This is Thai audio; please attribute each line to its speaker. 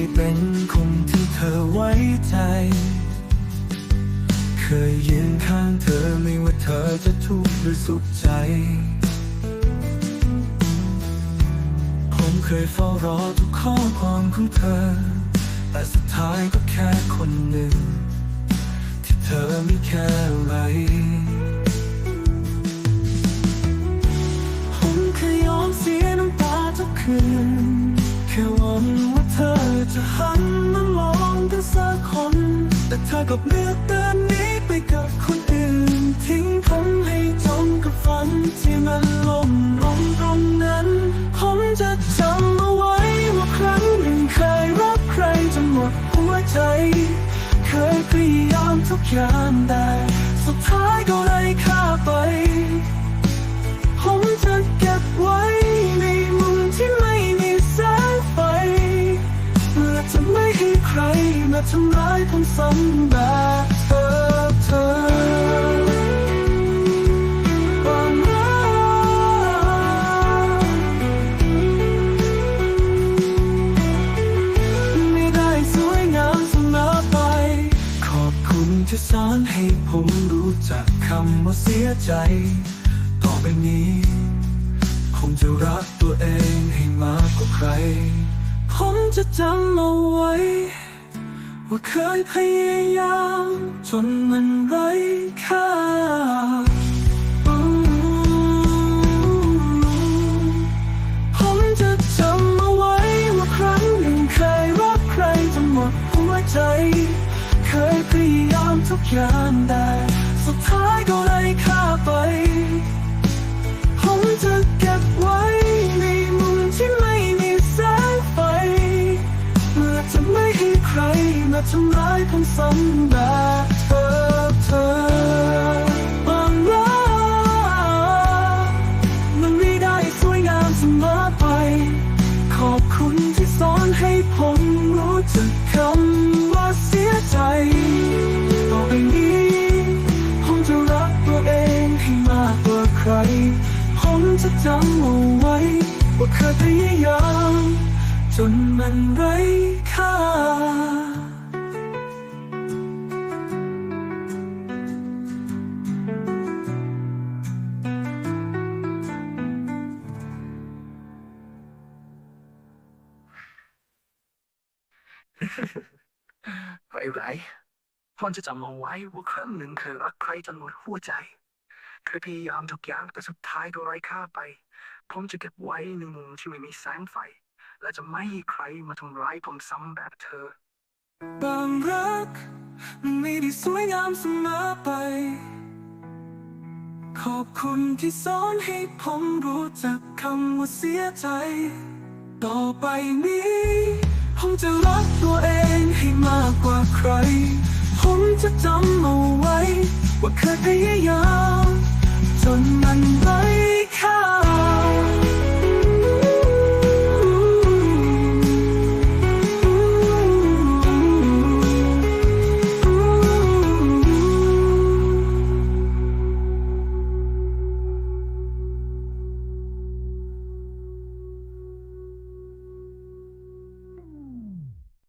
Speaker 1: ได้เป็นคนที่เธอไว้ใจ เคยยืนข้างเธอไม่ว่าเธอจะทุกข์หรือสุขใจ ผมเคยเฝ้ารอทุกข้อความของเธอ แต่สุดท้ายก็แค่คนหนึ่ง ที่เธอไม่แค่อะไรผมเคยยอมเสียน้ำตาทุกคืน กับเธอก็เลือกเดินนี้ไปกับคนอื่น ทิ้งผมให้จมกับฝันที่มันล่มลงตรงนั้น ผมจะจำเอาไว้ว่าครั้งหนึ่งเคยรักใครจนหมดหัวใจ เคยพยายามทุกอย่างแต่สุดท้ายก็ไร้ค่าไป จะไม่ให้ใครมาทำร้ายผมซ้ำแบบเธอเธอความรักไม่ได้สวยงามเสมอไป ขอบคุณที่สอนให้ผมรู้จักคำว่าเสียใจ ต่อไปนี้ คงจะรักตัวเองให้มากกว่าใคร ผมจะจำเอาไว้ ว่าเคยพยายาม จนมันไร้ค่าผมจะจำเอาไว้ ว่าครั้งหนึ่งเคยรักใครจนหมดหัวใจ เคยพยายามทุกอย่างแต่สุดท้ายก็ไร้ค่าไป ไม่ให้ใครมาทำร้ายผมซ้ำแบบเธอเธอความรักมันไม่ได้สวยงามเสมอไป ขอบคุณที่สอนให้ผมรู้จักคำว่าเสียใจ ต่อไปนี้ผมจะรักตัวเองให้มากกว่าใคร ผมจะจำเอาไว้ ว่าเคยพยายาม นมันไร้ค่าไม่ไรพอนจะจำเอาไว้ว่าครั้งหนึ่งเคยรักใครจนหมดหัวใจเคยพยายามทุกอย่างแต่สุดท้ายก็ไร้ค่าไป ผมจะเก็บไว้ในมุมที่ไม่มีแสงไฟ และจะไม่ให้ใครมาทำร้ายผมซ้ำแบบเธอ บางรักมันไม่ได้สวยงามเสมอไป ขอบคุณที่สอนให้ผมรู้จักคำว่าเสียใจ ต่อไปนี้ ผมจะรักตัวเองให้มากกว่าใคร ผมจะจำเอาไว้ ว่าเคยพยายามจนมันไร้